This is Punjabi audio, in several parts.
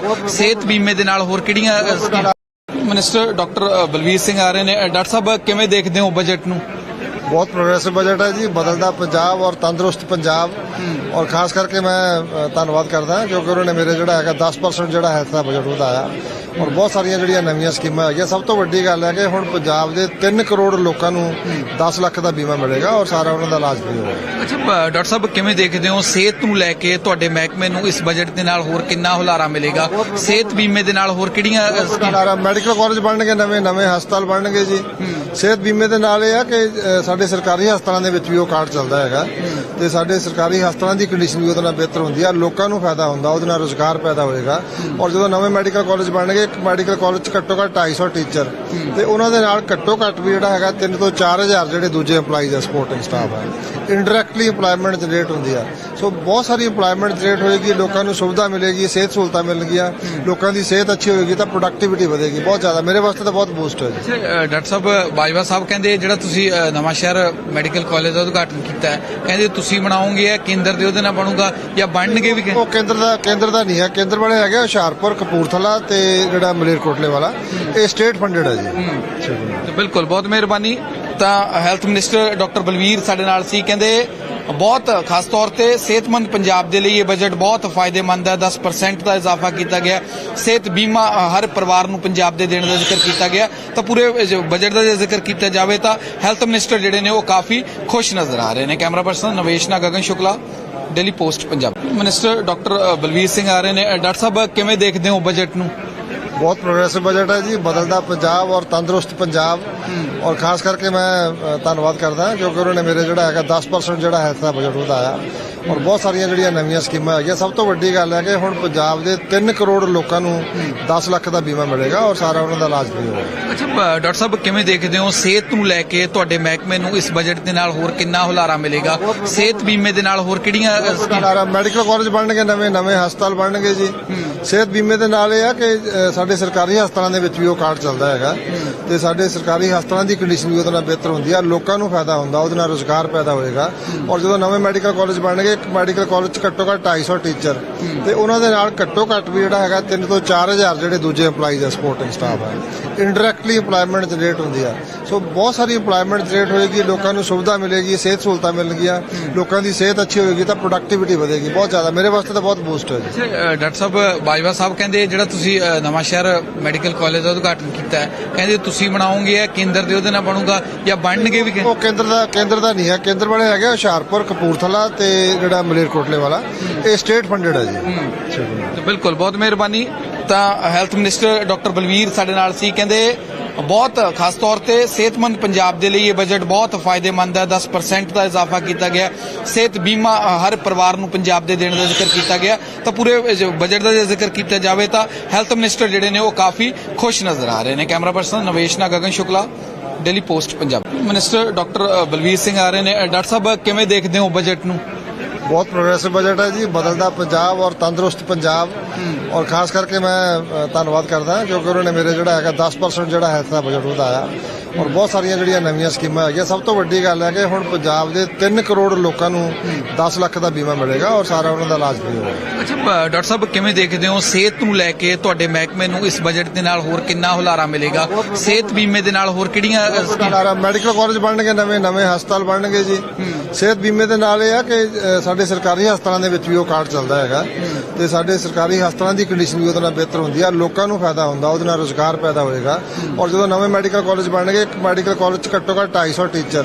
ਮਿਲੇਗਾ ਸਿਹਤ ਬੀਮੇ ਦੇ ਨਾਲ ਹੋਰ ਕਿਹੜੀਆਂ ਮਿਨਿਸਟਰ ਡਾਕਟਰ ਬਲਵੀਰ ਸਿੰਘ ਆ ਰਹੇ ਨੇ। ਡਾਕਟਰ ਸਾਹਿਬ ਕਿਵੇਂ ਦੇਖਦੇ ਹੋ ਬਜਟ ਨੂੰ? ਬਹੁਤ ਪ੍ਰੋਗਰੈਸਿਵ ਬਜਟ ਹੈ ਜੀ ਬਦਲਦਾ ਪੰਜਾਬ ਔਰ ਤੰਦਰੁਸਤ ਪੰਜਾਬ। ਔਰ ਖਾਸ ਕਰਕੇ ਮੈਂ ਧੰਨਵਾਦ ਕਰਦਾ ਕਿਉਂਕਿ ਉਹਨਾਂ ਨੇ ਮੇਰੇ ਜਿਹੜਾ ਹੈਗਾ 10% ਜਿਹੜਾ ਹੈਲਥ ਦਾ ਬਜਟ ਵਧਾਇਆ। ਔਰ ਬਹੁਤ ਸਾਰੀਆਂ ਜਿਹੜੀਆਂ ਨਵੀਆਂ ਸਕੀਮਾਂ ਹੈਗੀਆਂ ਸਭ ਤੋਂ ਵੱਡੀ ਗੱਲ ਹੈ ਕਿ ਹੁਣ ਪੰਜਾਬ ਦੇ 3 ਕਰੋੜ ਲੋਕਾਂ ਨੂੰ 10 ਲੱਖ ਦਾ ਬੀਮਾ ਮਿਲੇਗਾ ਔਰ ਸਾਰਾ ਉਹਨਾਂ ਦਾ ਇਲਾਜ ਫ੍ਰੀ ਹੋਵੇਗਾ ਅੱਛਾ ਡਾਕਟਰ ਸਾਹਿਬ ਕਿਵੇਂ ਦੇਖਦੇ ਹੋ? ਸਿਹਤ ਨੂੰ ਲੈ ਕੇ ਤੁਹਾਡੇ ਮਹਿਕਮੇ ਨੂੰ ਇਸ ਬਜਟ ਦੇ ਨਾਲ ਹੋਰ ਕਿੰਨਾ ਹੁਲਾਰਾ ਮਿਲੇਗਾ? ਸਿਹਤ ਬੀਮੇ ਦੇ ਨਾਲ ਹੋਰ ਕਿਹੜੀਆਂ ਸਾਰਾ ਮੈਡੀਕਲ ਕਾਲਜ ਬਣਨਗੇ ਨਵੇਂ ਨਵੇਂ ਹਸਪਤਾਲ ਬਣਨਗੇ ਜੀ। ਸਿਹਤ ਬੀਮੇ ਦੇ ਨਾਲ ਇਹ ਆ ਕਿ ਸਾਡੇ ਸਰਕਾਰੀ ਹਸਪਤਾਲਾਂ ਦੇ ਵਿੱਚ ਵੀ ਉਹ ਕਾਰਡ ਚੱਲਦਾ ਹੈਗਾ। ਤੇ ਸਾਡੇ ਸਰਕਾਰੀ ਹਸਪਤਾਲਾਂ ਦੀ ਕੰਡੀਸ਼ਨ ਵੀ ਉਹਦੇ ਨਾਲ ਬਿਹਤਰ ਹੁੰਦੀ ਆ। ਲੋਕਾਂ ਨੂੰ ਫਾਇਦਾ ਹੁੰਦਾ ਉਹਦੇ ਨਾਲ ਰੋਜ਼ਗਾਰ ਪੈਦਾ ਹੋਏਗਾ। ਔਰ ਜਦੋਂ ਨਵੇਂ ਮੈਡੀਕਲ ਕਾਲਜ ਬਣਨਗੇ ਇੱਕ ਮੈਡੀਕਲ ਕਾਲਜ 'ਚ ਘੱਟੋ ਘੱਟ 250 ਟੀਚਰ ਤੇ ਉਹਨਾਂ ਦੇ ਨਾਲ ਘੱਟੋ ਘੱਟ ਵੀ ਜਿਹੜਾ ਹੈਗਾ 3 ਤੋਂ 4000 ਜਿਹੜੇ ਦੂਜੇ EMPLOYEES ਆ ਸਪੋਰਟਿੰਗ ਸਟਾਫ ਹੈ ਇਨਡਾਇਰੈਕਟਲੀ EMPLOYMENT ਜਨਰੇਟ ਹੁੰਦੀ ਆ। ਸੋ ਬਹੁਤ ਸਾਰੀ EMPLOYMENT ਜਨਰੇਟ ਹੋਏਗੀ ਲੋਕਾਂ ਨੂੰ ਸੁਵਿਧਾ ਮਿਲੇਗੀ ਸਿਹਤ ਸਹੂਲਤਾਂ ਮਿਲਣਗੀਆਂ ਲੋਕਾਂ ਦੀ ਸਿਹਤ ਅੱਛੀ ਹੋਏਗੀ ਤਾਂ ਪ੍ਰੋਡਕਟਿਵਿਟੀ ਵਧੇਗੀ। ਬਹੁਤ ਜ਼ਿਆਦਾ ਮੇਰੇ ਵਾਸਤੇ ਤਾਂ ਬਹੁਤ ਬੂਸਟ ਹੈ ਜੀ ਡਾਕਟਰ ਸਾਹਿਬ ਬਾਜਵਾ ਸਾਹਿਬ ਕਹਿੰਦੇ ਜਿਹੜਾ ਤੁਸੀਂ ਅ, ਨਵਾਂ ਸ਼ਹਿਰ ਮੈਡੀਕਲ ਕਾਲਜ ਦਾ ਉਦਘਾਟਨ ਕੀਤਾ ਹੈ ਕਹਿੰਦੇ ਤੁਸੀਂ ਬਣਾਓਗੇ ਇਹ ਕੇਂਦਰ ਦੇ ਉਹਦੇ ਨਾਲ ਬਣੂਗਾ ਜਾਂ ਬਣਨਗੇ ਵੀ ਕਿ- ਉਹ ਕੇਂਦਰ ਦਾ ਕੇਂਦਰ ਦਾ ਨਹੀਂ ਹੈ। ਕੇਂਦਰ ਵਾਲੇ ਹੈਗੇ ਹੁਸ਼ਿਆਰਪੁਰ ਕਪੂਰਥਲਾ ਤੇ ਜਿਹੜਾ ਮਲੇਰਕੋਟਲੇ ਵਾਲਾ। ਇਹ ਸਟੇਟ ਫੰਡਡ ਹੈ ਜੀ। ਬਿਲਕੁਲ ਬਹੁਤ ਮਿਹਰਬਾਨੀ। ਤਾਂ ਹੈਲਥ ਮਿਨਿਸਟਰ ਡਾਕਟਰ ਬਲਵੀਰ ਸਾਡੇ ਨਾਲ ਸੀ। ਕਹਿੰਦੇ ਬਹੁਤ ਖਾਸ ਤੌਰ ਤੇ ਸਿਹਤਮੰਦ ਪੰਜਾਬ ਦੇ ਲਈ ਇਹ ਬਜਟ ਬਹੁਤ ਫਾਇਦੇਮੰਦ ਹੈ। 10% ਦਾ ਇਜ਼ਾਫਾ ਕੀਤਾ ਗਿਆ। ਸਿਹਤ ਬੀਮਾ ਹਰ ਪਰਿਵਾਰ ਨੂੰ ਪੰਜਾਬ ਦੇ ਦੇਣ ਦਾ ਜ਼ਿਕਰ ਕੀਤਾ ਗਿਆ। ਤਾਂ ਪੂਰੇ ਬਜਟ ਦਾ ਜੇ ਜ਼ਿਕਰ ਕੀਤਾ ਜਾਵੇ ਤਾਂ ਹੈਲਥ ਮਿਨਿਸਟਰ ਜਿਹੜੇ ਨੇ ਉਹ ਕਾਫੀ ਖੁਸ਼ ਨਜ਼ਰ ਆ ਰਹੇ ਨੇ। ਕੈਮਰਾ ਪਰਸਨ ਨਵੇਸ਼ ਨਾ Gagan Shukla Daily Post Punjab. Minister doctor Balbir Singh ਆ ਰਹੇ ਨੇ। ਡਾਕਟਰ ਸਾਹਿਬ, ਕਿਵੇਂ ਦੇਖਦੇ ਹੋ ਬਜਟ ਨੂੰ? ਬਹੁਤ ਪ੍ਰੋਗਰੈਸਿਵ ਬਜਟ ਹੈ ਜੀ ਬਦਲਦਾ ਪੰਜਾਬ ਔਰ ਤੰਦਰੁਸਤ ਪੰਜਾਬ। ਔਰ ਖਾਸ ਕਰਕੇ ਮੈਂ ਧੰਨਵਾਦ ਕਰਦਾ ਕਿਉਂਕਿ ਉਹਨਾਂ ਨੇ ਮੇਰੇ ਜਿਹੜਾ ਹੈਗਾ 10% ਜਿਹੜਾ ਹੈਲਥ ਦਾ ਬਜਟ ਵਧਾਇਆ। ਔਰ ਬਹੁਤ ਸਾਰੀਆਂ ਜਿਹੜੀਆਂ ਨਵੀਆਂ ਸਕੀਮਾਂ ਹੈਗੀਆਂ ਸਭ ਤੋਂ ਵੱਡੀ ਗੱਲ ਹੈ ਕਿ ਹੁਣ ਪੰਜਾਬ ਦੇ 3 ਕਰੋੜ ਲੋਕਾਂ ਨੂੰ 10 ਲੱਖ ਦਾ ਬੀਮਾ ਮਿਲੇਗਾ ਔਰ ਸਾਰਾ ਉਹਨਾਂ ਦਾ ਇਲਾਜ ਫ੍ਰੀ ਹੋਵੇਗਾ ਅੱਛਾ ਡਾਕਟਰ ਸਾਹਿਬ ਕਿਵੇਂ ਦੇਖਦੇ ਹੋ? ਸਿਹਤ ਨੂੰ ਲੈ ਕੇ ਤੁਹਾਡੇ ਮਹਿਕਮੇ ਨੂੰ ਇਸ ਬਜਟ ਦੇ ਨਾਲ ਹੋਰ ਕਿੰਨਾ ਹੁਲਾਰਾ ਮਿਲੇਗਾ? ਸਿਹਤ ਬੀਮੇ ਦੇ ਨਾਲ ਹੋਰ ਕਿਹੜੀਆਂ ਸਾਰਾ ਮੈਡੀਕਲ ਕਾਲਜ ਬਣਨਗੇ ਨਵੇਂ ਨਵੇਂ ਹਸਪਤਾਲ ਬਣਨਗੇ ਜੀ। ਸਿਹਤ ਬੀਮੇ ਦੇ ਨਾਲ ਇਹ ਆ ਕਿ ਸਾਡੇ ਸਰਕਾਰੀ ਹਸਪਤਾਲਾਂ ਦੇ ਵਿੱਚ ਵੀ ਉਹ ਕਾਰਡ ਚੱਲਦਾ ਹੈਗਾ। ਤੇ ਸਾਡੇ ਸਰਕਾਰੀ ਹਸਪਤਾਲਾਂ ਦੀ ਕੰਡੀਸ਼ਨ ਵੀ ਉਹਦੇ ਨਾਲ ਬਿਹਤਰ ਹੁੰਦੀ ਆ। ਲੋਕਾਂ ਨੂੰ ਫਾਇਦਾ ਹੁੰਦਾ ਉਹਦੇ ਨਾਲ ਰੋਜ਼ਗਾਰ ਪੈਦਾ ਹੋਏਗਾ। ਔਰ ਜਦੋਂ ਨਵੇਂ ਮੈਡੀਕਲ ਕਾਲਜ ਬਣਨਗੇ ਇੱਕ ਮੈਡੀਕਲ ਕਾਲਜ 'ਚ ਘੱਟੋ ਘੱਟ 250 ਟੀਚਰ। ਤੇ ਉਹਨਾਂ ਦੇ ਨਾਲ ਘੱਟੋ ਘੱਟ ਵੀ ਜਿਹੜਾ ਹੈਗਾ 3 ਤੋਂ 4000 ਜਿਹੜੇ ਦੂਜੇ EMPLOYEES ਆ ਸਪੋਰਟਿੰਗ ਸਟਾਫ ਹੈ ਇਨਡਾਇਰੈਕਟਲੀ EMPLOYMENT ਜਨਰੇਟ ਹੁੰਦੀ ਆ। ਸੋ ਬਹੁਤ ਸਾਰੀ EMPLOYMENT ਜਨਰੇਟ ਹੋਏਗੀ ਲੋਕਾਂ ਨੂੰ ਸੁਵਿਧਾ ਮਿਲੇਗੀ ਸਿਹਤ ਸਹੂਲਤਾਂ ਮਿਲਣਗੀਆਂ ਲੋਕਾਂ ਦੀ ਸਿਹਤ ਅੱਛੀ ਹੋਏਗੀ ਤਾਂ ਪ੍ਰੋਡਕਟਿਵਿਟੀ ਵਧੇਗੀ ਬਹੁਤ ਜ਼ਿਆਦਾ। ਮੇਰੇ ਵਾਸਤੇ ਤਾਂ ਬਹੁਤ ਬੂਸਟ ਹੈ ਜੀ ਡਾਕਟਰ ਸਾਹਿਬ ਬਾਜਵਾ ਸਾਹਿਬ ਕਹਿੰਦੇ ਜਿਹੜਾ ਤੁਸੀਂ ਨਵਾਂ ਸ਼ਹਿਰ ਮੈਡੀਕਲ ਕਾਲਜ ਦਾ ਉਦਘਾਟਨ ਕੀਤਾ ਹੈ ਕਹਿੰਦੇ ਤੁਸੀਂ ਬਣਾਓਗੇ ਇਹ ਕੇਂਦਰ ਦੇ ਉਹਦੇ ਨਾਲ ਬਣੂਗਾ ਜਾਂ ਬਣਨਗੇ ਵੀ ਉਹ ਕੇਂਦਰ ਦਾ ਕੇਂਦਰ ਦਾ ਨਹੀਂ ਹੈ। ਕੇਂਦਰ ਵਾਲੇ ਹੈਗੇ ਹੁਸ਼ਿਆਰਪੁਰ ਕਪੂਰਥਲਾ ਤੇ ਜਿਹੜਾ ਮਲੇਰਕੋਟਲੇ ਵਾਲਾ, ਇਹ ਸਟੇਟ ਫੰਡਡ ਹੈ ਜੀ। ਬਿਲਕੁਲ, ਬਹੁਤ ਮਿਹਰਬਾਨੀ। ਤਾਂ ਹੈਲਥ ਮਿਨਿਸਟਰ ਡਾਕਟਰ ਬਲਵੀਰ ਸਾਡੇ ਨਾਲ ਸੀ। ਕਹਿੰਦੇ ਬਹੁਤ ਖਾਸ ਤੌਰ ਤੇ ਸਿਹਤਮੰਦ ਪੰਜਾਬ ਦੇ ਲਈ ਇਹ ਬਜਟ ਬਹੁਤ ਫਾਇਦੇਮੰਦ ਹੈ। 10% ਦਾ ਇਜ਼ਾਫਾ ਕੀਤਾ ਗਿਆ ਸਿਹਤ ਬੀਮਾ ਹਰ ਪਰਿਵਾਰ ਨੂੰ ਪੰਜਾਬ ਦੇ ਦੇਣ ਦਾ ਜ਼ਿਕਰ ਕੀਤਾ ਗਿਆ ਤਾਂ ਪੂਰੇ ਬਜਟ ਦਾ ਜੇ ਜ਼ਿਕਰ ਕੀਤਾ ਜਾਵੇ ਤਾਂ ਹੈਲਥ ਮਿਨਿਸਟਰ ਜਿਹੜੇ ਨੇ ਉਹ ਕਾਫੀ ਖੁਸ਼ ਨਜ਼ਰ ਆ ਰਹੇ ਨੇ। ਕੈਮਰਾ ਪਰਸਨ ਨਵੇਸ਼ ਨਾ Gagan Shukla daily post Punjab. Minister doctor Balvir Singh ਆ ਰਹੇ ਨੇ। ਡਾਕਟਰ ਸਾਹਿਬ, ਕਿਵੇਂ ਦੇਖਦੇ ਹੋ ਬਜਟ ਨੂੰ? ਬਹੁਤ ਪ੍ਰੋਗਰੈਸਿਵ ਬਜਟ ਹੈ ਜੀ, ਬਦਲਦਾ ਪੰਜਾਬ ਔਰ ਤੰਦਰੁਸਤ ਪੰਜਾਬ। ਔਰ ਖਾਸ ਕਰਕੇ ਮੈਂ ਧੰਨਵਾਦ ਕਰਦਾ ਕਿਉਂਕਿ ਉਹਨਾਂ ਨੇ ਮੇਰੇ ਜਿਹੜਾ ਹੈਗਾ 10% ਜਿਹੜਾ ਹੈਲਥ ਦਾ ਬਜਟ ਵਧਾਇਆ। ਔਰ ਬਹੁਤ ਸਾਰੀਆਂ ਜਿਹੜੀਆਂ ਨਵੀਆਂ ਸਕੀਮਾਂ ਹੈਗੀਆਂ ਸਭ ਤੋਂ ਵੱਡੀ ਗੱਲ ਹੈ ਕਿ ਹੁਣ ਪੰਜਾਬ ਦੇ 3 ਕਰੋੜ ਲੋਕਾਂ ਨੂੰ 10 ਲੱਖ ਦਾ ਬੀਮਾ ਮਿਲੇਗਾ ਔਰ ਸਾਰਾ ਉਹਨਾਂ ਦਾ ਇਲਾਜ ਫ੍ਰੀ ਹੋਵੇਗਾ ਅੱਛਾ ਡਾਕਟਰ ਸਾਹਿਬ ਕਿਵੇਂ ਦੇਖਦੇ ਹੋ? ਸਿਹਤ ਨੂੰ ਲੈ ਕੇ ਤੁਹਾਡੇ ਮਹਿਕਮੇ ਨੂੰ ਇਸ ਬਜਟ ਦੇ ਨਾਲ ਹੋਰ ਕਿੰਨਾ ਹੁਲਾਰਾ ਮਿਲੇਗਾ? ਸਿਹਤ ਬੀਮੇ ਦੇ ਨਾਲ ਹੋਰ ਕਿਹੜੀਆਂ ਸਾਰਾ ਮੈਡੀਕਲ ਕਾਲਜ ਬਣਨਗੇ ਨਵੇਂ ਨਵੇਂ ਹਸਪਤਾਲ ਬਣਨਗੇ ਜੀ। ਸਿਹਤ ਬੀਮੇ ਦੇ ਨਾਲ ਇਹ ਆ ਕਿ ਸਾਡੇ ਸਰਕਾਰੀ ਹਸਪਤਾਲਾਂ ਦੇ ਵਿੱਚ ਵੀ ਉਹ ਕਾਰਡ ਚੱਲਦਾ ਹੈਗਾ। ਤੇ ਸਾਡੇ ਸਰਕਾਰੀ ਹਸਪਤਾਲਾਂ ਦੀ ਕੰਡੀਸ਼ਨ ਵੀ ਉਹਦੇ ਨਾਲ ਬਿਹਤਰ ਹੁੰਦੀ ਆ। ਲੋਕਾਂ ਨੂੰ ਫਾਇਦਾ ਹੁੰਦਾ ਉਹਦੇ ਨਾਲ ਰੋਜ਼ਗਾਰ ਪੈਦਾ ਹੋਏਗਾ। ਔਰ ਜਦੋਂ ਨਵੇਂ ਮੈਡੀਕਲ ਕਾਲਜ ਬਣਨਗੇ ਇੱਕ ਮੈਡੀਕਲ ਕਾਲਜ 'ਚ ਘੱਟੋ ਘੱਟ 250 ਟੀਚਰ।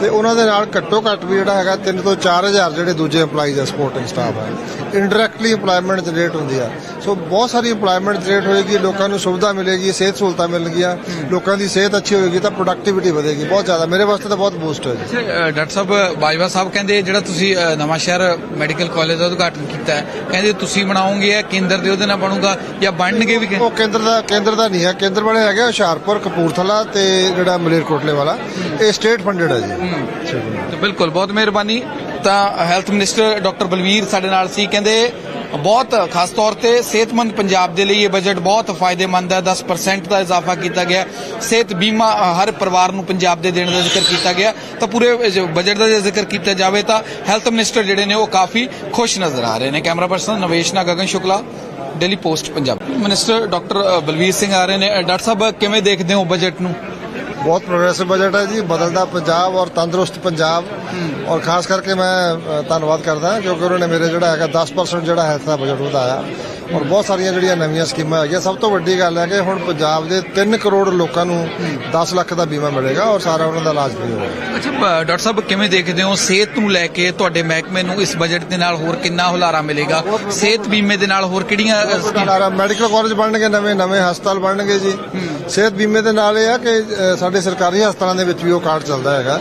ਤੇ ਉਹਨਾਂ ਦੇ ਨਾਲ ਘੱਟੋ ਘੱਟ ਵੀ ਜਿਹੜਾ ਹੈਗਾ 3 ਤੋਂ 4000 ਜਿਹੜੇ ਦੂਜੇ EMPLOYEES ਆ ਸਪੋਰਟਿੰਗ ਸਟਾਫ ਹੈ ਇਨਡਾਇਰੈਕਟਲੀ EMPLOYMENT ਜਨਰੇਟ ਹੁੰਦੀ ਆ। ਸੋ ਬਹੁਤ ਸਾਰੀ EMPLOYMENT ਜਨਰੇਟ ਹੋਏਗੀ ਲੋਕਾਂ ਨੂੰ ਸੁਵਿਧਾ ਮਿਲੇਗੀ ਸਿਹਤ ਸਹੂਲਤਾਂ ਮਿਲਣਗੀਆਂ ਲੋਕਾਂ ਦੀ ਸਿਹਤ ਅੱਛੀ ਹੋਏਗੀ ਤਾਂ ਪ੍ਰੋਡਕਟਿਵਿਟੀ ਵਧੇਗੀ ਬਹੁਤ ਜ਼ਿਆਦਾ। ਮੇਰੇ ਵਾਸਤੇ ਤਾਂ ਬਹੁਤ ਬੂਸਟ ਹੈ ਜੀ ਡਾਕਟਰ ਸਾਹਿਬ ਬਾਜਵਾ ਸਾਹਿਬ ਕਹਿੰਦੇ ਜਿਹੜਾ ਤੁਸੀਂ ਨਵਾਂ ਸ਼ਹਿਰ ਮੈਡੀਕਲ ਕਾਲਜ ਦਾ ਉਦਘਾਟਨ ਕੀਤਾ ਹੈ ਕਹਿੰਦੇ ਤੁਸੀਂ ਬਣਾਓਗੇ ਇਹ ਕੇਂਦਰ ਦੇ ਉਹਦੇ ਨਾਲ ਬਣੂਗਾ ਜਾਂ ਬਣਨਗੇ ਵੀ ਉਹ ਕੇਂਦਰ ਦਾ ਕੇਂਦਰ ਦਾ ਨਹੀਂ ਹੈ। ਕੇਂਦਰ ਵਾਲੇ ਹੈਗੇ ਹੁਸ਼ਿਆਰਪੁਰ ਕਪੂਰਥਲਾ ਤੇ ਜਿਹੜਾ ਮਲੇਰਕੋਟਲੇ ਵਾਲਾ ਇਹ ਸਟੇਟ ਫੰਡਡ ਹੈ ਜੀ। ਤੇ ਬਿਲਕੁਲ ਬਹੁਤ ਮਿਹਰਬਾਨੀ। ਤਾਂ ਹੈਲਥ ਮਿਨਿਸਟਰ ਡਾਕਟਰ ਬਲਵੀਰ ਸਾਡੇ ਨਾਲ ਸੀ। ਕਹਿੰਦੇ ਬਹੁਤ ਖਾਸ ਤੌਰ ਤੇ ਸਿਹਤਮੰਦ ਪੰਜਾਬ ਦੇ ਲਈ ਇਹ ਬਜਟ ਬਹੁਤ ਫਾਇਦੇਮੰਦ ਹੈ। 10% ਦਾ ਇਜ਼ਾਫਾ ਕੀਤਾ ਗਿਆ ਸਿਹਤ ਬੀਮਾ ਹਰ ਪਰਿਵਾਰ ਨੂੰ ਪੰਜਾਬ ਦੇ ਦੇਣ ਦਾ ਜ਼ਿਕਰ ਕੀਤਾ ਗਿਆ ਤਾਂ ਪੂਰੇ ਬਜਟ ਦਾ ਜੇ ਜ਼ਿਕਰ ਕੀਤਾ ਜਾਵੇ ਤਾਂ ਹੈਲਥ ਮਿਨਿਸਟਰ ਜਿਹੜੇ ਨੇ ਉਹ ਕਾਫੀ ਖੁਸ਼ ਨਜ਼ਰ ਆ ਰਹੇ ਨੇ। ਕੈਮਰਾ ਪਰਸਨ ਨਵੇਸ਼ ਨਾ Gagan Shukla daily post Punjab. Minister doctor ਅ, ਬਲਵੀਰ ਸਿੰਘ ਆ ਰਹੇ ਨੇ। ਡਾਕਟਰ ਸਾਹਿਬ ਕਿਵੇਂ ਦੇਖਦੇ ਹੋ ਬਜਟ ਨੂੰ? ਬਹੁਤ ਪ੍ਰੋਗਰੈਸਿਵ ਬਜਟ ਹੈ ਜੀ, ਬਦਲਦਾ ਪੰਜਾਬ ਔਰ ਤੰਦਰੁਸਤ ਪੰਜਾਬ। ਔਰ ਖਾਸ ਕਰਕੇ ਮੈਂ ਧੰਨਵਾਦ ਕਰਦਾ ਕਿਉਂਕਿ ਉਹਨਾਂ ਨੇ ਮੇਰੇ ਜਿਹੜਾ ਹੈਗਾ 10% ਜਿਹੜਾ ਹੈਲਥ ਦਾ ਬਜਟ ਵਧਾਇਆ। ਔਰ ਬਹੁਤ ਸਾਰੀਆਂ ਜਿਹੜੀਆਂ ਨਵੀਆਂ ਸਕੀਮਾਂ ਹੈਗੀਆਂ ਸਭ ਤੋਂ ਵੱਡੀ ਗੱਲ ਹੈ ਕਿ ਹੁਣ ਪੰਜਾਬ ਦੇ 3 ਕਰੋੜ ਲੋਕਾਂ ਨੂੰ 10 ਲੱਖ ਦਾ ਬੀਮਾ ਮਿਲੇਗਾ ਔਰ ਸਾਰਾ ਉਹਨਾਂ ਦਾ ਇਲਾਜ ਫ੍ਰੀ ਹੋਵੇਗਾ ਅੱਛਾ ਡਾਕਟਰ ਸਾਹਿਬ ਕਿਵੇਂ ਦੇਖਦੇ ਹੋ? ਸਿਹਤ ਨੂੰ ਲੈ ਕੇ ਤੁਹਾਡੇ ਮਹਿਕਮੇ ਨੂੰ ਇਸ ਬਜਟ ਦੇ ਨਾਲ ਹੋਰ ਕਿੰਨਾ ਹੁਲਾਰਾ ਮਿਲੇਗਾ? ਸਿਹਤ ਬੀਮੇ ਦੇ ਨਾਲ ਹੋਰ ਕਿਹੜੀਆਂ ਸਾਰਾ ਮੈਡੀਕਲ ਕਾਲਜ ਬਣਨਗੇ ਨਵੇਂ ਨਵੇਂ ਹਸਪਤਾਲ ਬਣਨਗੇ ਜੀ। ਸਿਹਤ ਬੀਮੇ ਦੇ ਨਾਲ ਇਹ ਆ ਕਿ ਸਾਡੇ ਸਰਕਾਰੀ ਹਸਪਤਾਲਾਂ ਦੇ ਵਿੱਚ ਵੀ ਉਹ ਕਾਰਡ ਚੱਲਦਾ ਹੈਗਾ।